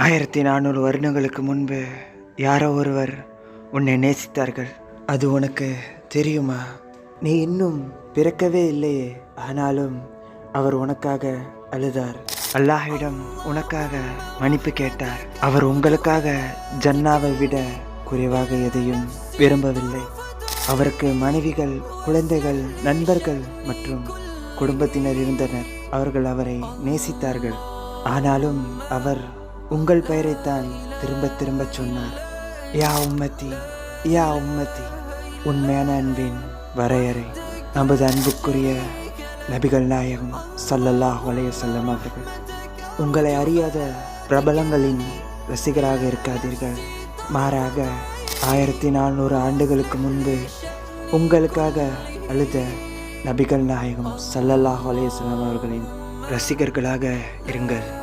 ஆயிரத்தி நானூறு வருடங்களுக்கு முன்பு யாரோ ஒருவர் உன்னை நேசித்தார்கள். அது உனக்கு தெரியுமா? நீ இன்னும் பிறக்கவே இல்லையே. ஆனாலும் அவர் உனக்காக அழுதார். அல்லாஹிடம் உனக்காக மன்னிப்பு கேட்டார். அவர் உங்களுக்காக ஜன்னாவை விட குறைவாக எதையும் விரும்பவில்லை. அவருக்கு மனைவிகள் குழந்தைகள் நண்பர்கள் மற்றும் குடும்பத்தினர் இருந்தனர். அவர்கள் அவரை நேசித்தார்கள். ஆனாலும் அவர் உங்கள் பெயரைத்தான் திரும்ப திரும்ப சொன்னார். யா உம்மத்தி யா உம்மத்தி உண்மையான அன்பின் வரையறை. நமது அன்புக்குரிய நபிகள் நாயகம் சல்லல்லா ஒலைய செல்லம் அவர்கள் உங்களை அறியாத பிரபலங்களின் ரசிகராக இருக்காதீர்கள். மாறாக ஆயிரத்தி நானூறு ஆண்டுகளுக்கு முன்பு உங்களுக்காக அழுத நபிகள் நாயகம் சல்லல்லாஹ் ஒலைய செல்லம் அவர்களின் ரசிகர்களாக இருங்கள்.